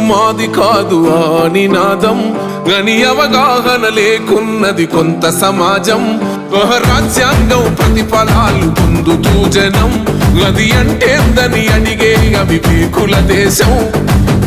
మాకెందుకు మాది కాదు ఆ నినాదం గని అవగాహన లేకున్నది కొంత సమాజం. ఒక రాజ్యాంగం ప్రతిఫలాలు పొందుతూ జనం. గది అంటేందని అడిగే అవివేకుల దేశం.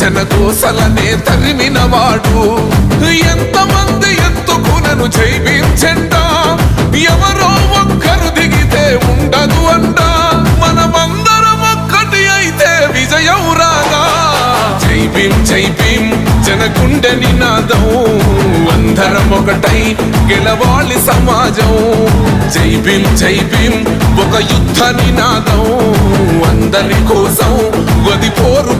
జన కోసలనే తరిమినవాడు. ఎంతమంది ఎత్తుకునను జైవించండా ఎవరో ఒక్కరు దిగితే ఉండదు అంట. మనమందరం ఒక్కటి అయితే విజయం రాగా జై భీం జై భీం జనగుండె నినాదం. అందరం ఒకటై గెలవాలి సమాజం. జై భీం జై భీం ఒక యుద్ధ నినాదం. అందరి కోసం గది పోరు